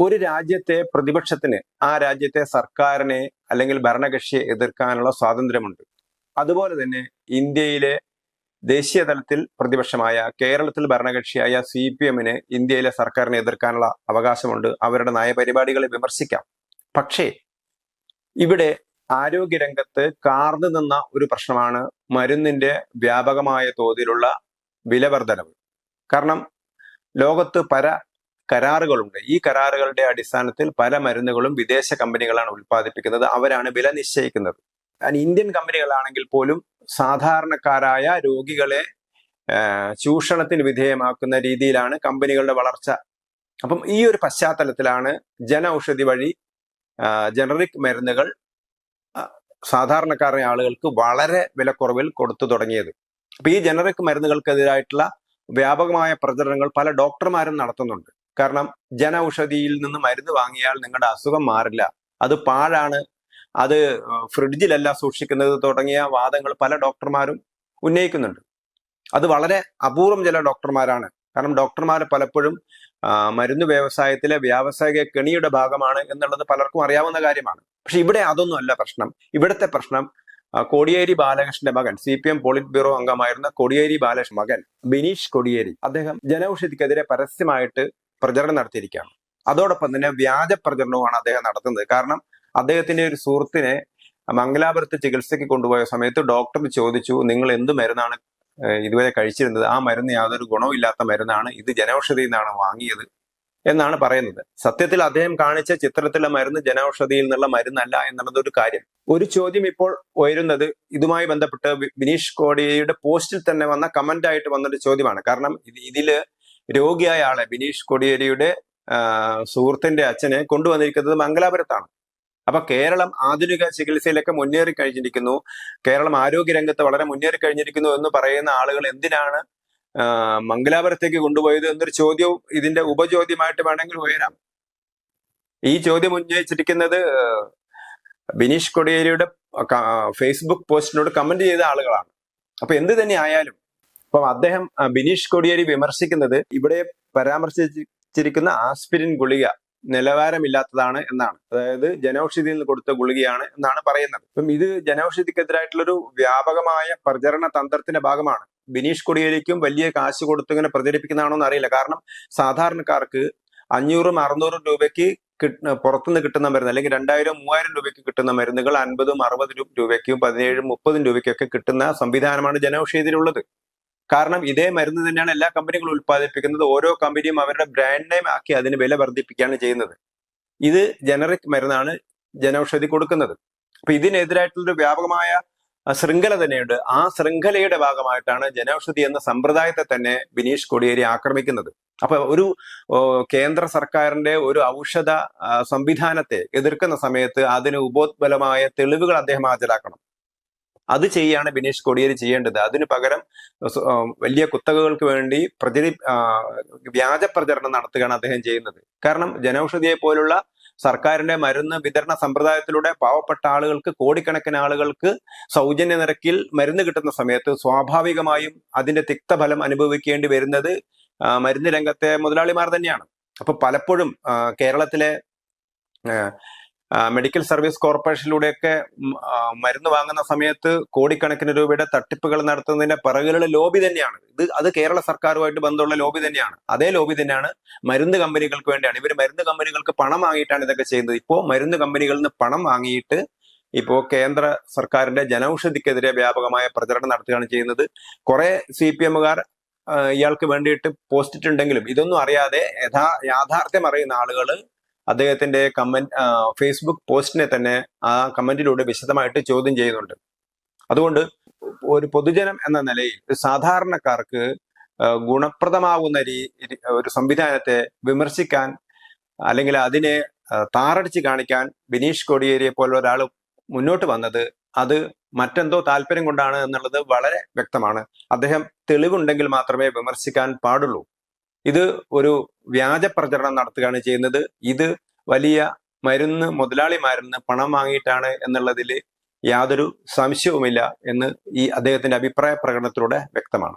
ഒരു രാജ്യത്തെ പ്രതിപക്ഷത്തിന് ആ രാജ്യത്തെ സർക്കാരിനെ അല്ലെങ്കിൽ ഭരണകക്ഷിയെ എതിർക്കാനുള്ള സ്വാതന്ത്ര്യമുണ്ട്. അതുപോലെ തന്നെ ഇന്ത്യയിലെ ദേശീയ തലത്തിൽ പ്രതിപക്ഷമായ കേരളത്തിൽ ഭരണകക്ഷിയായ സി പി എമ്മിന് ഇന്ത്യയിലെ സർക്കാരിനെ എതിർക്കാനുള്ള അവകാശമുണ്ട്. അവരുടെ നയപരിപാടികളെ വിമർശിക്കാം. പക്ഷേ ഇവിടെ ആരോഗ്യരംഗത്ത് കാർന്നു നിന്ന ഒരു പ്രശ്നമാണ് മരുന്നിന്റെ വ്യാപകമായ തോതിലുള്ള വിലവർധനവ് കാരണം ലോകത്ത് പല കരാറുകളുണ്ട്. ഈ കരാറുകളുടെ അടിസ്ഥാനത്തിൽ പല മരുന്നുകളും വിദേശ കമ്പനികളാണ് ഉൽപ്പാദിപ്പിക്കുന്നത്. അവരാണ് വില നിശ്ചയിക്കുന്നത്. ഇന്ത്യൻ കമ്പനികളാണെങ്കിൽ പോലും സാധാരണക്കാരായ രോഗികളെ ചൂഷണത്തിന് വിധേയമാക്കുന്ന രീതിയിലാണ് കമ്പനികളുടെ വളർച്ച. അപ്പം ഈ ഒരു പശ്ചാത്തലത്തിലാണ് ജന ഔഷധി വഴി ജനറിക് മരുന്നുകൾ സാധാരണക്കാരായ ആളുകൾക്ക് വളരെ വിലക്കുറവിൽ കൊടുത്തു തുടങ്ങിയത്. അപ്പൊ ഈ ജനറിക് മരുന്നുകൾക്കെതിരായിട്ടുള്ള വ്യാപകമായ പ്രചരണങ്ങൾ പല ഡോക്ടർമാരും നടത്തുന്നുണ്ട്. കാരണം ജന ഔഷധിയിൽ നിന്ന് മരുന്ന് വാങ്ങിയാൽ നിങ്ങളുടെ അസുഖം മാറില്ല. അത് പാഴാണ്. അത് ഫ്രിഡ്ജിലല്ല സൂക്ഷിക്കുന്നത് തുടങ്ങിയ വാദങ്ങൾ പല ഡോക്ടർമാരും ഉന്നയിക്കുന്നുണ്ട്. അത് വളരെ അപൂർവം ചില ഡോക്ടർമാരാണ്. കാരണം ഡോക്ടർമാർ പലപ്പോഴും മരുന്ന് വ്യവസായത്തിലെ വ്യാവസായിക കെണിയുടെ ഭാഗമാണ് എന്നുള്ളത് പലർക്കും അറിയാവുന്ന കാര്യമാണ്. പക്ഷെ ഇവിടെ അതൊന്നുമല്ല പ്രശ്നം. ഇവിടുത്തെ പ്രശ്നം കോടിയേരി ബാലകൃഷ്ണന്റെ മകൻ C P M polit bureau അംഗമായിരുന്ന കോടിയേരി ബാലകൃഷ്ണൻ മകൻ ബിനീഷ് കോടിയേരി. അദ്ദേഹം ജനൌഷധിക്കെതിരെ പരസ്യമായിട്ട് പ്രചരണം നടത്തിയിരിക്കുകയാണ്. അതോടൊപ്പം തന്നെ വ്യാജ പ്രചരണവുമാണ് അദ്ദേഹം നടത്തുന്നത്. കാരണം അദ്ദേഹത്തിന്റെ ഒരു സുഹൃത്തിനെ മംഗലാപുരത്ത് ചികിത്സയ്ക്ക് കൊണ്ടുപോയ സമയത്ത് ഡോക്ടർ ചോദിച്ചു നിങ്ങൾ എന്ത് മരുന്നാണ് ഇതുവരെ കഴിച്ചിരുന്നത്? ആ മരുന്ന് യാതൊരു ഗുണവും ഇല്ലാത്ത മരുന്നാണ്. ഇത് ജനൌഷധിയിൽ നിന്നാണ് വാങ്ങിയത്. എന്നാണ് പറയുന്നത്. സത്യത്തിൽ അദ്ദേഹം കാണിച്ച ചിത്രത്തിലെ മരുന്ന് ജനൌഷധിയിൽ നിന്നുള്ള മരുന്നല്ല എന്നുള്ളത് ഒരു കാര്യം. ഒരു ചോദ്യം ഇപ്പോൾ ഉയരുന്നത് ഇതുമായി ബന്ധപ്പെട്ട് ബിനീഷ് കോടിയയുടെ പോസ്റ്റിൽ തന്നെ വന്ന കമന്റ് ആയിട്ട് വന്നൊരു ചോദ്യമാണ്. കാരണം ഇത് ഇതിൽ രോഗിയായ ആളെ ബിനീഷ് കൊടിയേരിയുടെ സുഹൃത്തിന്റെ അച്ഛനെ കൊണ്ടുവന്നിരിക്കുന്നത് മംഗലാപുരത്താണ്. അപ്പൊ കേരളം ആധുനിക ചികിത്സയിലൊക്കെ മുന്നേറി കഴിഞ്ഞിരിക്കുന്നു. കേരളം ആരോഗ്യരംഗത്ത് വളരെ മുന്നേറി കഴിഞ്ഞിരിക്കുന്നു എന്ന് പറയുന്ന ആളുകൾ എന്തിനാണ് മംഗലാപുരത്തേക്ക് കൊണ്ടുപോയത് എന്നൊരു ചോദ്യവും ഇതിന്റെ ഉപചോദ്യമായിട്ട് വേണമെങ്കിൽ ഉയരാം. ഈ ചോദ്യം ഉന്നയിച്ചിരിക്കുന്നത് ബിനീഷ് കൊടിയേരിയുടെ ഫേസ്ബുക്ക് പോസ്റ്റിനോട് കമന്റ് ചെയ്ത ആളുകളാണ്. അപ്പൊ എന്ത് തന്നെ ആയാലും അപ്പം അദ്ദേഹം ബിനീഷ് കൊടിയേരി വിമർശിക്കുന്നത് ഇവിടെ പരാമർശിച്ചിരിക്കുന്ന ആസ്പിരിൻ ഗുളിക നിലവാരമില്ലാത്തതാണ് എന്നാണ്. അതായത് ജനൌഷധിയിൽ നിന്ന് കൊടുത്ത ഗുളികയാണ് എന്നാണ് പറയുന്നത്. അപ്പം ഇത് ജനൌഷധിക്കെതിരായിട്ടുള്ളൊരു വ്യാപകമായ പ്രചരണ തന്ത്രത്തിന്റെ ഭാഗമാണ്. ബിനീഷ് കൊടിയേരിക്കും വലിയ കാശ് കൊടുത്ത് ഇങ്ങനെ പ്രചരിപ്പിക്കുന്നതാണോ എന്ന് അറിയില്ല കാരണം സാധാരണക്കാർക്ക് അഞ്ഞൂറും അറുന്നൂറും രൂപയ്ക്ക് പുറത്തുനിന്ന് കിട്ടുന്ന മരുന്ന് അല്ലെങ്കിൽ രണ്ടായിരം മൂവായിരം രൂപയ്ക്ക് കിട്ടുന്ന മരുന്നുകൾ അൻപതും അറുപതും രൂപയ്ക്കും പതിനേഴും മുപ്പതും രൂപയ്ക്കൊക്കെ കിട്ടുന്ന സംവിധാനമാണ് ജനൌഷധിയിലുള്ളത്. കാരണം ഇതേ മരുന്ന് തന്നെയാണ് എല്ലാ കമ്പനികളും ഉൽപ്പാദിപ്പിക്കുന്നത്. ഓരോ കമ്പനിയും അവരുടെ ബ്രാൻഡ് നെയിം ആക്കി അതിന് വില വർദ്ധിപ്പിക്കുകയാണ് ചെയ്യുന്നത്. ഇത് ജനറിക് മരുന്നാണ് ജനൌഷധി കൊടുക്കുന്നത്. അപ്പൊ ഇതിനെതിരായിട്ടുള്ളൊരു വ്യാപകമായ ശൃംഖല തന്നെയുണ്ട്. ആ ശൃംഖലയുടെ ഭാഗമായിട്ടാണ് ജനൌഷധി എന്ന സമ്പ്രദായത്തെ തന്നെ ബിനീഷ് കൊടിയേരി ആക്രമിക്കുന്നത്. അപ്പൊ ഒരു കേന്ദ്ര സർക്കാരിന്റെ ഒരു ഔഷധ സംവിധാനത്തെ എതിർക്കുന്ന സമയത്ത് അതിന് ഉപോത്ബലമായ തെളിവുകൾ അദ്ദേഹം ഹാജരാക്കണം. അത് ചെയ്യാണ് ബിനീഷ് കോടിയേരി ചെയ്യേണ്ടത്. അതിനു പകരം വലിയ കുത്തകകൾക്ക് വേണ്ടി പ്രചരി വ്യാജ പ്രചരണം നടത്തുകയാണ് അദ്ദേഹം ചെയ്യുന്നത്. കാരണം ജനൌഷധിയെ പോലുള്ള സർക്കാരിന്റെ മരുന്ന് വിതരണ സമ്പ്രദായത്തിലൂടെ പാവപ്പെട്ട ആളുകൾക്ക് കോടിക്കണക്കിന് ആളുകൾക്ക് സൗജന്യ നിരക്കിൽ മരുന്ന് കിട്ടുന്ന സമയത്ത് സ്വാഭാവികമായും അതിന്റെ തിക്തഫലം അനുഭവിക്കേണ്ടി വരുന്നത് മരുന്ന് രംഗത്തെ മുതലാളിമാർ തന്നെയാണ്. അപ്പൊ പലപ്പോഴും കേരളത്തിലെ മെഡിക്കൽ സർവീസ് കോർപ്പറേഷനിലൂടെയൊക്കെ മരുന്ന് വാങ്ങുന്ന സമയത്ത് കോടിക്കണക്കിന് രൂപയുടെ തട്ടിപ്പുകൾ നടത്തുന്നതിന്റെ പിറകിലുള്ള ലോബി തന്നെയാണ്. ഇത് അത് കേരള സർക്കാരുമായിട്ട് ബന്ധമുള്ള ലോബി തന്നെയാണ്. അതേ ലോബി തന്നെയാണ് മരുന്ന് കമ്പനികൾക്ക് വേണ്ടിയാണ്. ഇവർ മരുന്ന് കമ്പനികൾക്ക് പണം വാങ്ങിയിട്ടാണ് ഇതൊക്കെ ചെയ്യുന്നത്. ഇപ്പോൾ മരുന്ന് കമ്പനികളിൽ നിന്ന് പണം വാങ്ങിയിട്ട് ഇപ്പോൾ കേന്ദ്ര സർക്കാരിന്റെ ജനൌഷധിക്കെതിരെ വ്യാപകമായ പ്രചരണം നടത്തുകയാണ് ചെയ്യുന്നത്. കുറെ സി പി എമ്മുകാർ ഇയാൾക്ക് വേണ്ടിയിട്ട് പോസ്റ്റിട്ടുണ്ടെങ്കിലും ഇതൊന്നും അറിയാതെ യഥാ യാഥാർത്ഥ്യം അറിയുന്ന ആളുകൾ അദ്ദേഹത്തിന്റെ കമന്റ് ഫേസ്ബുക്ക് പോസ്റ്റിനെ തന്നെ ആ കമന്റിലൂടെ വിശദമായിട്ട് ചോദ്യം ചെയ്യുന്നുണ്ട്. അതുകൊണ്ട് ഒരു പൊതുജനം എന്ന നിലയിൽ ഒരു സാധാരണക്കാർക്ക് ഗുണപ്രദമാകുന്ന രീ ഒരു സംവിധാനത്തെ വിമർശിക്കാൻ അല്ലെങ്കിൽ അതിനെ താറടിച്ച് കാണിക്കാൻ ബിനീഷ് കോടിയേരിയെ പോലെ ഒരാൾ മുന്നോട്ട് വന്നത് അത് മറ്റെന്തോ താല്പര്യം കൊണ്ടാണ് എന്നുള്ളത് വളരെ വ്യക്തമാണ്. അദ്ദേഹം തെളിവുണ്ടെങ്കിൽ മാത്രമേ വിമർശിക്കാൻ പാടുള്ളൂ. ഇത് ഒരു വ്യാജ പ്രചരണം നടത്തുകയാണ് ചെയ്യുന്നത്. ഇത് വലിയ മരുന്ന് മുതലാളിമാരിൽ നിന്ന് പണം വാങ്ങിയിട്ടാണ് എന്നുള്ളതിൽ യാതൊരു സംശയവുമില്ല എന്ന് ഈ അദ്ദേഹത്തിന്റെ അഭിപ്രായ പ്രകടനത്തിലൂടെ വ്യക്തമാണ്.